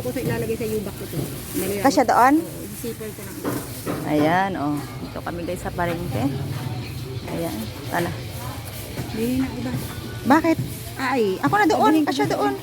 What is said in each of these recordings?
ko sa ilalagay sa yubak ko to. Dali lang. Kasya doon? Oo, zipper ko lang. Ayan, oh. Ito kami guys sa palengke. Ayan. Tala. Bili na iba. Bakit? Ay, Ako na doon. Kasya doon.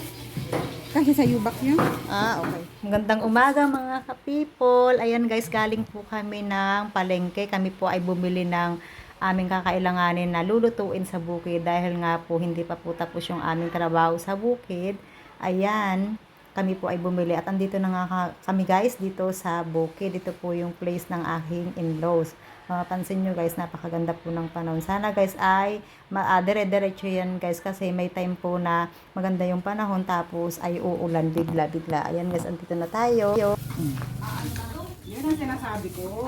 kasi sa yubak niya. Ah, okay. Magandang umaga mga ka-people. Ayan guys, galing po kami ng palengke. Kami po ay bumili ng aming kakailanganin na lulutuin sa bukid dahil nga po hindi pa po tapos yung aming trabaho sa bukid. Ayan, kami po ay bumili at andito na nga ka- kami guys dito sa bukid. Dito po yung place ng aking in-laws. Mapapansin nyo guys, napakaganda po ng panahon. Sana guys ay ah, dire-diretso yan guys kasi may time po na maganda yung panahon tapos ay uulan bigla-bigla. Ayan guys, andito na tayo. Yan ang sinasabi ko.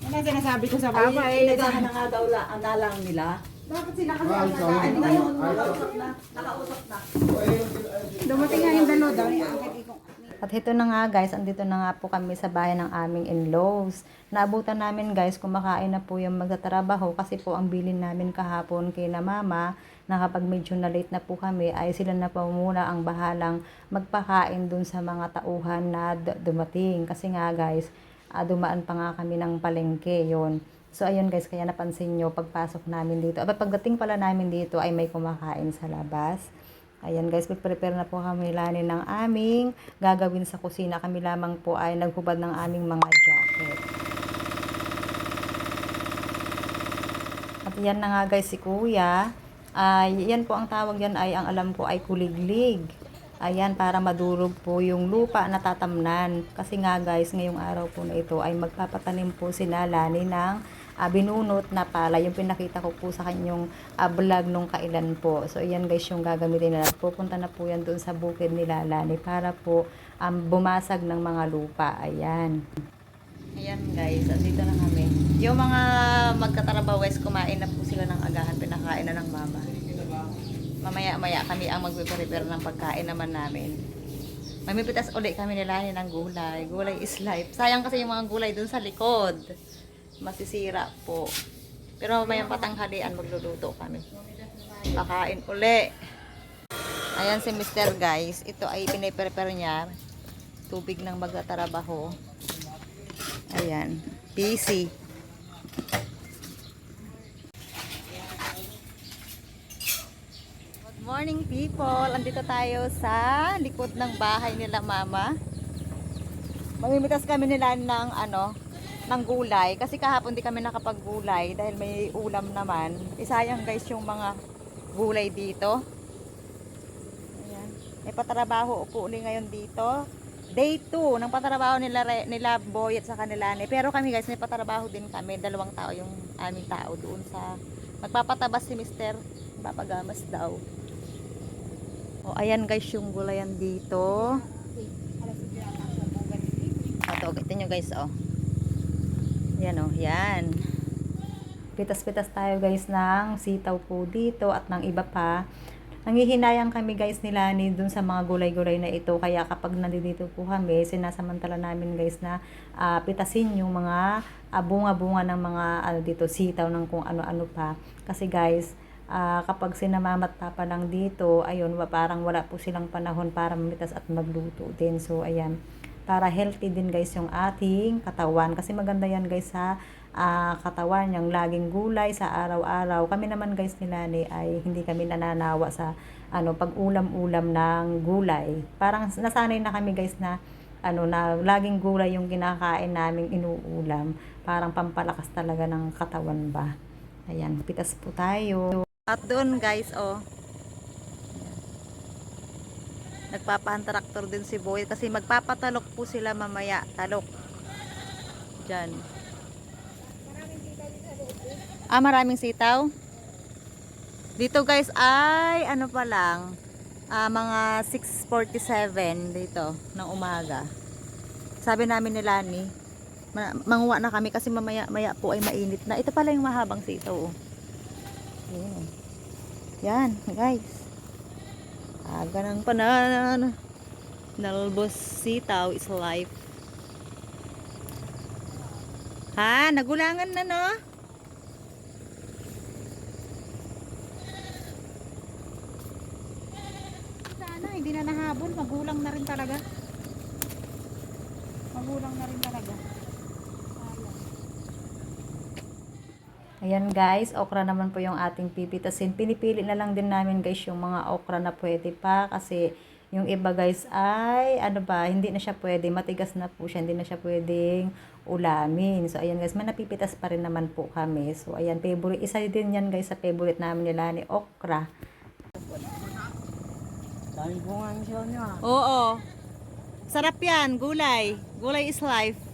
Yan ang sinasabi ko sa baba eh. na nga daw la, analang nila. Dapat sila kasi ang nakausap na. Nakausap na. Dumating nga yung dalo daw. At ito na nga guys, andito na nga po kami sa bahay ng aming in-laws. Naabutan namin guys, kumakain na po yung magtatrabaho kasi po ang bilin namin kahapon kay na mama na kapag medyo na late na po kami ay sila na po muna ang bahalang magpakain dun sa mga tauhan na dumating. Kasi nga guys, ah, dumaan pa nga kami ng palengke yon So ayun guys, kaya napansin nyo pagpasok namin dito. Aba, pagdating pala namin dito ay may kumakain sa labas. Ayan guys, mag-prepare na po kami lani ng aming gagawin sa kusina. Kami lamang po ay naghubad ng aming mga jacket. At yan na nga guys si kuya. Ay, yan po ang tawag yan ay ang alam ko ay kuliglig. Ayan, para madurog po yung lupa na tatamnan. Kasi nga guys, ngayong araw po na ito ay magpapatanim po si Nalani ng ah, binunot na pala. Yung pinakita ko po sa kanyang ah, vlog nung kailan po. So, ayan guys yung gagamitin nila. Pupunta na po yan doon sa bukid ni Lalani para po um, bumasag ng mga lupa. Ayan. Ayan guys, andito na kami. Yung mga magkatarabawes, kumain na po sila ng agahan, pinakain na ng mama. Mamaya-maya kami ang magpe-prepare ng pagkain naman namin. Mamipitas uli kami nila ng gulay. Gulay is life. Sayang kasi yung mga gulay dun sa likod. Masisira po. Pero mamayang patanghalian magluluto kami. Pakain uli. Ayan si Mr. guys. Ito ay piniprepare niya. Tubig ng magtatrabaho. Ayan. Busy. Good morning people. Andito tayo sa likod ng bahay nila mama. Mamimitas kami nila ng ano, ng gulay. Kasi kahapon di kami nakapaggulay dahil may ulam naman. Isayang guys yung mga gulay dito. Ayan. May patrabaho po uli ngayon dito. Day 2 ng patrabaho nila, nila Boy at sa kanila ni. Pero kami guys, may patrabaho din kami. Dalawang tao yung aming tao doon sa magpapatabas si Mr. Papagamas daw. O ayan guys yung gulayan dito. Ito, ito nyo guys oh. Yan oh, yan. Pitas-pitas tayo guys ng sitaw po dito at ng iba pa. Nangihinayang kami guys nila ni dun sa mga gulay-gulay na ito. Kaya kapag nandito po kami, sinasamantala namin guys na ah, pitasin yung mga ah, bunga-bunga ng mga ano dito, sitaw ng kung ano-ano pa. Kasi guys, ah, kapag sinamamat papa lang dito, ayun, parang wala po silang panahon para mamitas at magluto din. So, ayan para healthy din guys yung ating katawan. Kasi maganda yan guys sa ah, katawan yung laging gulay sa araw-araw. Kami naman guys ni ay hindi kami nananawa sa ano pag ulam-ulam ng gulay. Parang nasanay na kami guys na ano na laging gulay yung kinakain naming inuulam. Parang pampalakas talaga ng katawan ba? Ayan pitas po tayo. At doon guys oh Nagpapahan-traktor din si Boy kasi magpapatalok po sila mamaya. Talok. Diyan. Ah, maraming sitaw? Dito guys ay ano pa lang ah, mga 6.47 dito ng umaga. Sabi namin ni Lani, ma- manguha na kami kasi mamaya maya po ay mainit na. Ito pala yung mahabang sitaw. Oh. Yan, guys. Aga ng panan. Nalbos sitaw is life. Ha? Nagulangan na no? Sana, hindi na nahabol, magulang na rin talaga. Magulang na rin talaga. Ayan guys, okra naman po yung ating pipitasin. Pinipili na lang din namin guys yung mga okra na pwede pa kasi yung iba guys ay ano ba, hindi na siya pwede, matigas na po siya, hindi na siya pwedeng ulamin. So ayan guys, may napipitas pa rin naman po kami. So ayan, favorite, isa din yan guys sa favorite namin nila ni okra. Dahil bunga niya. Oo. Sarap yan, gulay. Gulay is life.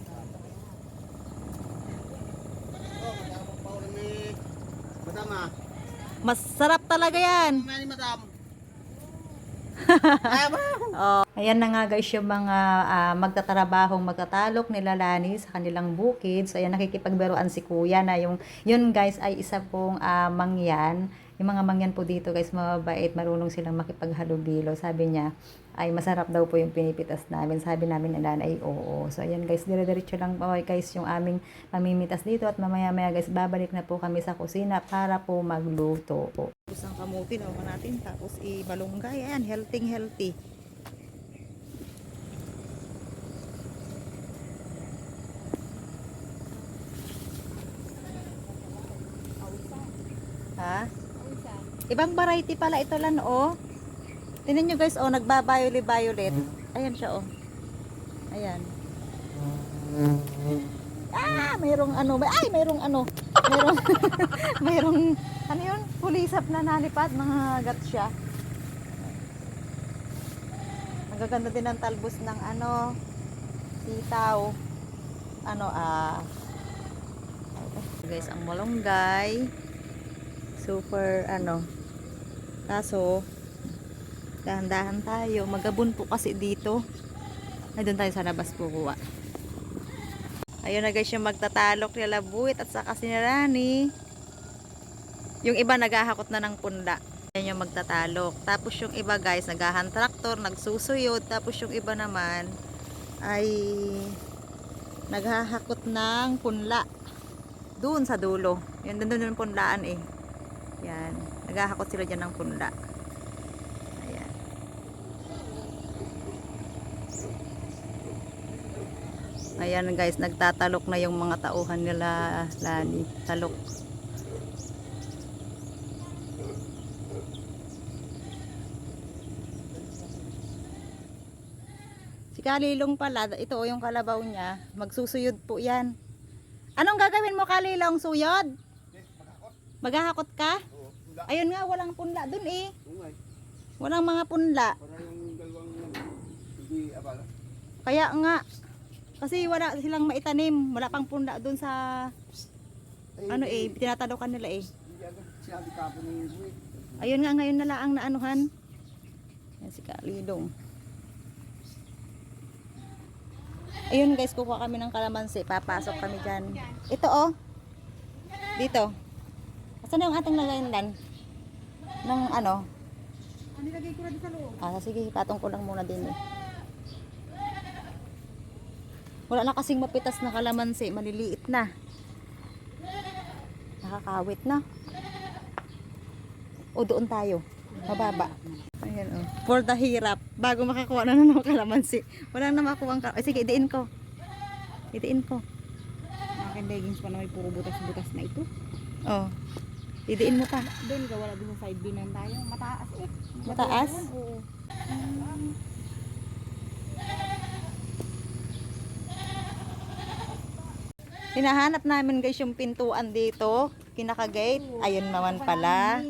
Madam. Masarap talaga yan. Mani madam. Oh. Ayan na nga guys yung mga ah, magtatrabahong magtatalok nila Lani sa kanilang bukid. So ayan nakikipagberoan si Kuya na yung yun guys ay isa pong ah, mangyan. Yung mga mangyan po dito guys mababait, marunong silang makipaghalubilo. Sabi niya ay masarap daw po yung pinipitas namin. Sabi namin nila ay oo. So ayan guys, dire-diretso lang po guys yung aming pamimitas dito at mamaya-maya guys babalik na po kami sa kusina para po magluto. Isang kamuti na natin tapos ibalunggay. Ayan, healthy healthy. Ha? Ibang variety pala ito lan oh. Tingnan nyo guys oh, nagba-violet violet. Ayan siya oh. Ayan. Ah, mayroong ano, may ay mayroong ano. Mayroong mayroong ano 'yun? Pulisap na nalipat, mga gat siya. Ang gaganda din ng talbos ng ano, sitaw. Ano ah guys, ang malunggay super ano kaso dahan-dahan tayo. Magabon po kasi dito. Ay doon tayo sa labas kukuha ayun na guys yung magtatalok nila buwit at saka si Rani. Yung iba naghahakot na ng punla. Yan yung magtatalok. Tapos yung iba guys nagahan traktor nagsusuyod. Tapos yung iba naman ay naghahakot ng punla. Doon sa dulo. Yun doon doon yung punlaan eh. Yan. Naghahakot sila dyan ng punla. Ayan. Ayan guys, nagtatalok na yung mga tauhan nila Lani. Talok. Si Kalilong pala, ito o yung kalabaw niya, magsusuyod po yan. Anong gagawin mo Kalilong? Suyod? Maghahakot ka? Ayun nga, walang punla dun eh. Ungay. Walang mga punla. Para yung dalawang yan. Hindi abala. Kaya nga, kasi wala silang maitanim. Wala pang punla dun sa, ano eh, tinatalokan nila eh. Sinabi ng. Ayun nga, ngayon na lang ang naanuhan. Yan si Kalidong. Ayun guys, kukuha kami ng kalamansi. Papasok kami dyan. Ito oh. Dito. Saan na yung ating lagayan lan? Ng ano? Ano nilagay ko na sa loob? Ah, sige, patong ko lang muna din eh. Wala na kasing mapitas na kalamansi, maliliit na. Nakakawit na. O doon tayo, mababa. Ayan oh. For the hirap, bago makakuha na ng kalamansi. Wala na makuha ang kalamansi. Sige, idiin ko. Idiin ko. Akin leggings pa na may puro butas-butas na ito. Oh. Idiin mo pa. Doon ka wala sa side binan tayo. Mataas eh. Mataas? Oo. Hinahanap namin guys yung pintuan dito. Kinaka-gate. Ayun naman pala.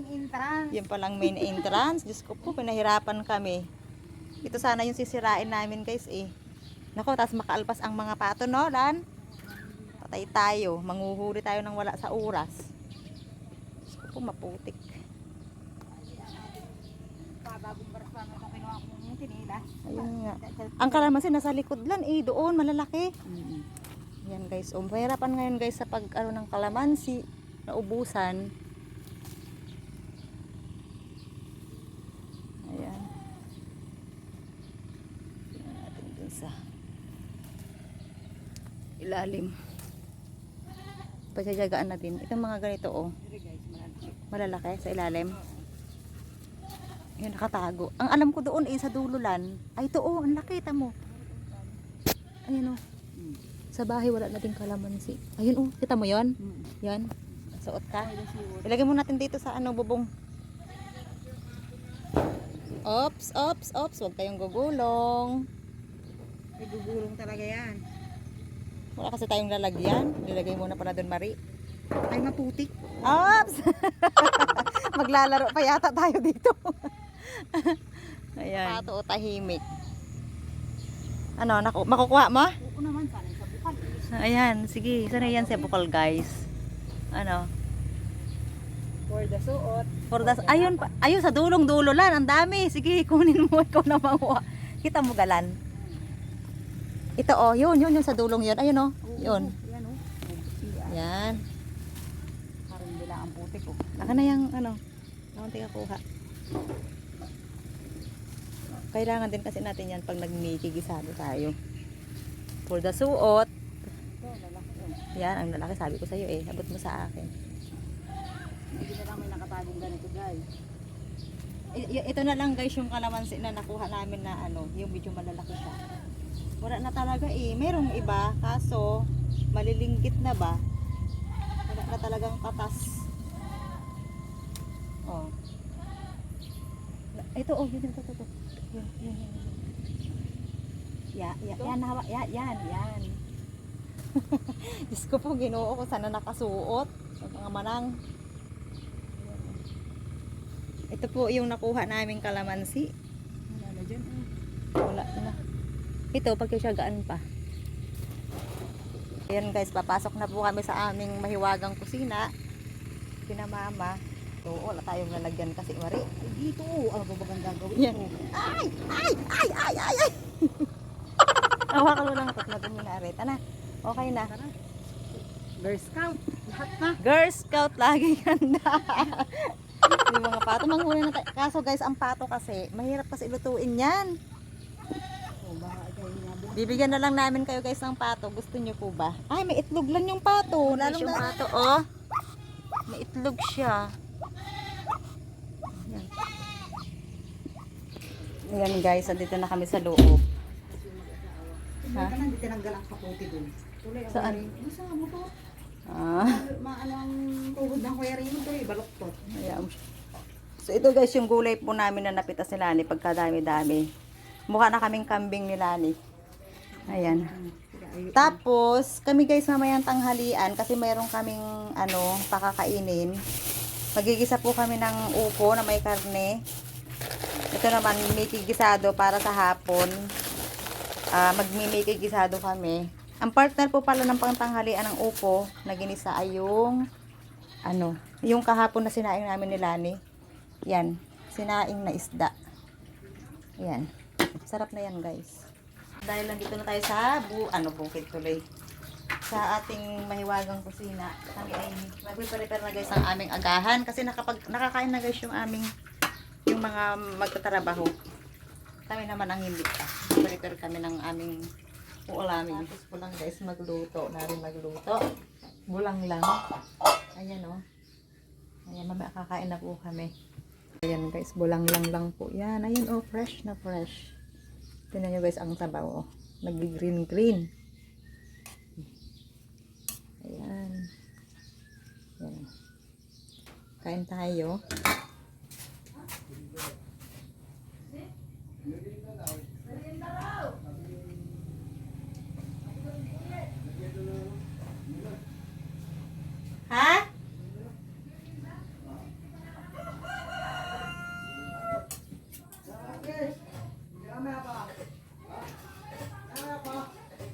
Yung palang main entrance. Diyos ko po, pinahirapan kami. Ito sana yung sisirain namin guys eh. Nako, tapos makaalpas ang mga pato no, Dan? Patay tayo. Manguhuli tayo ng wala sa oras. Ko maputik. Na. Ayun nga. Ang kalamansi nasa likod lang eh. Doon, malalaki. Yan guys. Um, mahirapan ngayon guys sa pag ano ng kalamansi. Naubusan. Ayan. Tingnan natin dun sa ilalim. Pagsajagaan natin. Itong mga ganito oh. Malalaki sa ilalim. Yun, nakatago. Ang alam ko doon eh, sa dululan. Ay, ito oh, ang laki, mo. Ayun oh. Sa bahay, wala nating kalamansi. Ayun oh, kita mo yon Yan. Suot ka. Ilagay mo natin dito sa ano, bubong. Ops, ops, ops. Huwag kayong gugulong. May gugulong talaga yan. Wala kasi tayong lalagyan. Nilagay muna pala doon, Mari. Ay, maputik. Ops! Maglalaro pa yata tayo dito. Ayan. Pato o tahimik. Ano, naku makukuha mo? Oo naman, sana sa bukal. Ayan, sige. Sana yan sa bukal, guys. Ano? For the suot. For the, ayun, pa- ayun sa dulong-dulo lang. Ang dami. Sige, kunin mo. Ikaw na makuha. Kita mo galan. Ito, oh. Yun, yun, yun sa dulong yun. Ayun, oh. Yun. Yan oh. Yan. Putik oh. Naka na yung ano, nakunti ka kuha. Kailangan din kasi natin yan pag nagmikigisado tayo. For the suot, yan ang lalaki sabi ko sa iyo eh, abot mo sa akin. Hindi na lang may nakatagong ganito guys. Ito na lang guys yung kalamansi na nakuha namin na ano, yung medyo malalaki siya. Wala na talaga eh, merong iba kaso malilinggit na ba? Wala na talagang katas. Oh. Ito oh, yun ito, ito, ito. Yun, yun, yun. Ya, ya, yan, hawa, ya, yan, yan. Diyos ko po, ginoo ko sana nakasuot. Sa mga manang. Ito po yung nakuha naming kalamansi. Wala na dyan oh. Wala na. Ito, pagkasyagaan pa. Ayan guys, papasok na po kami sa aming mahiwagang kusina. Kina mama. So, wala tayong lalagyan kasi mari. Dito oh. Ano ba bagang gagawin Yan. Ay! Ay! Ay! Ay! Ay! Ay! Hawakan mo lang. Natin mo na arit. Ana, okay na. Girl Scout. Lahat na. Girl Scout lagi handa. yung mga pato, manghuli na tayo. Kaso guys, ang pato kasi, mahirap kasi lutuin yan. Oh. Bibigyan na lang namin kayo guys ng pato. Gusto niyo po ba? Ay, may itlog lang yung pato. Lalong yung pato, oh. May itlog siya. Ayan guys, andito na kami sa loob. Ha? Hindi tinanggal ang kaputi doon. Saan? sa motor? Ah, Maano ang tuhod ng kuya rin tuloy, baloktot. ayan. So ito guys, yung gulay po namin na napitas ni Lani pagkadami-dami. Mukha na kaming kambing ni Lani. Ayan. Tapos, kami guys mamayang tanghalian kasi mayroon kaming ano, pakakainin. Magigisa po kami ng upo na may karne. Ito naman, mikigisado para sa hapon. Ah, magmimikigisado kami. Ang partner po pala ng pangtanghalian ng upo na ginisa ay yung ano, yung kahapon na sinaing namin ni Lani. Yan, sinaing na isda. Yan. Sarap na yan, guys. Dahil nandito na tayo sa bu ano bukid tuloy. Sa ating mahiwagang kusina, kami ay magpe-prepare na guys ang aming agahan kasi nakapag nakakain na guys yung aming yung mga magtatrabaho. Kami naman ang hindi pa. Prepare kami ng aming uulamin. Tapos bulang guys magluto, na rin magluto. Bulang lang. Ayan oh. Ayan, mamaya kakain na po kami. Ayan guys, bulang lang lang po. Yan, ayan oh, fresh na fresh. Tingnan nyo guys ang sabaw oh. Nag-green green. Ayan. Ayan. Kain tayo. Ha?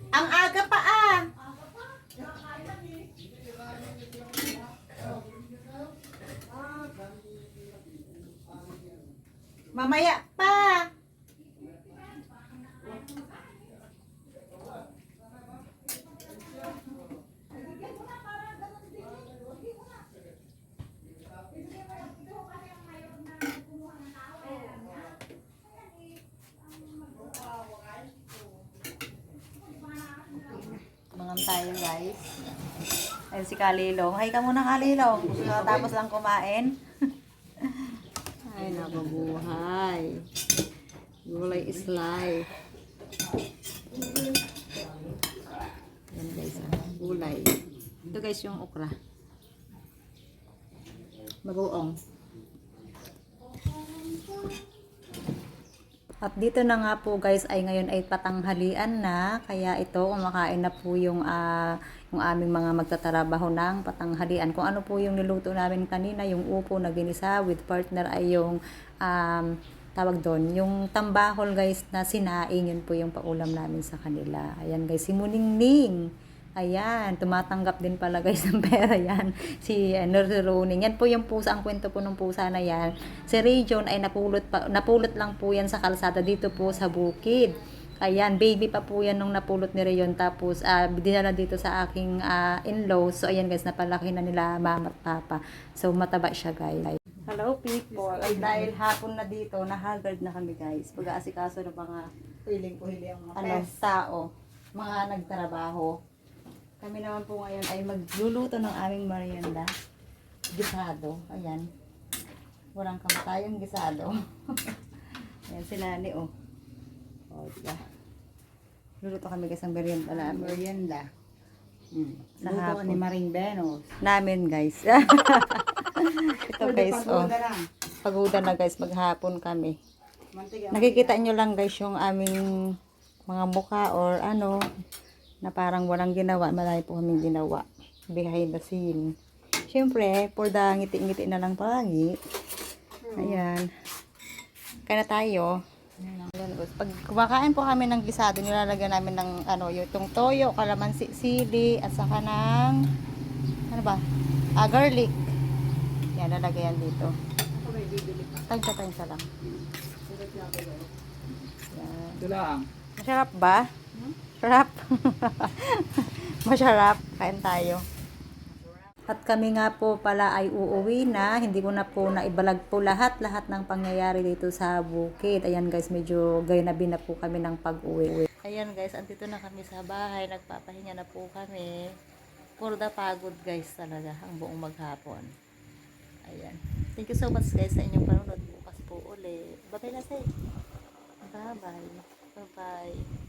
Ang aga pa ah. Mamaya pa. Mangam tayo guys. Ayun si Kalilong. Hay ka muna Kalilong. Tapos lang kumain. Ay, nababuhay. Gulay is life. Yan guys, ah, gulay. Ito guys yung okra. Bagoong. At dito na nga po guys ay ngayon ay patanghalian na kaya ito kumakain na po yung ah, yung aming mga magtatrabaho ng patanghalian. Kung ano po yung niluto namin kanina, yung upo na ginisa with partner ay yung um, tawag doon, yung tambahol guys na sinaing, yun po yung paulam namin sa kanila. Ayan guys, si Muningning. Ayan, tumatanggap din pala guys ng pera yan. Si uh, Nurse Roning. Yan po yung pusa, ang kwento po ng pusa na yan. Si Region ay napulot, pa, napulot lang po yan sa kalsada dito po sa bukid. Ayan, baby pa po yan nung napulot ni Rayon. Tapos, uh, dinala dito sa aking uh, in-law. So, ayan guys, napalaki na nila mama at papa. So, mataba siya guys. Hello people. At dahil hapon na dito, nahagard na kami guys. Pag-aasikaso ng mga Piling ko hili ang mga ano, tao, mga nagtrabaho. Kami naman po ngayon ay magluluto ng aming merienda. Gisado. Ayan. Walang kamatayang gisado. Ayan si Nani, oh. O, diba? Luluto kami guys ng merienda namin. merienda. Mm, sa Luto hapon. ni Maring Benos. Namin guys. Ito guys, oh. Pagoda na guys, maghapon kami. Nakikita nyo lang guys yung aming mga mukha or ano na parang walang ginawa. Marami po kaming ginawa. Behind the scene. Siyempre, for the ngiti-ngiti na lang palagi. Ayan. Kaya na tayo. Pag kumakain po kami ng gisado, nilalagyan namin ng ano, yung itong toyo, kalamansi, sili, at saka ng ano ba? Ah, garlic. Yan, lalagay yan dito. Tagsa-tagsa lang. Yan. Ito lang. Masarap ba? Sarap. Masarap. Kain tayo. At kami nga po pala ay uuwi na. Hindi ko na po naibalag po lahat-lahat ng pangyayari dito sa bukid. Ayan guys, medyo gaynabi na po kami ng pag-uwi. Ayan guys, andito na kami sa bahay. Nagpapahinga na po kami. The pagod guys talaga, ang buong maghapon. Ayan. Thank you so much guys sa inyong panonood. Bukas po ulit. Batay na say. Bye-bye. Bye-bye.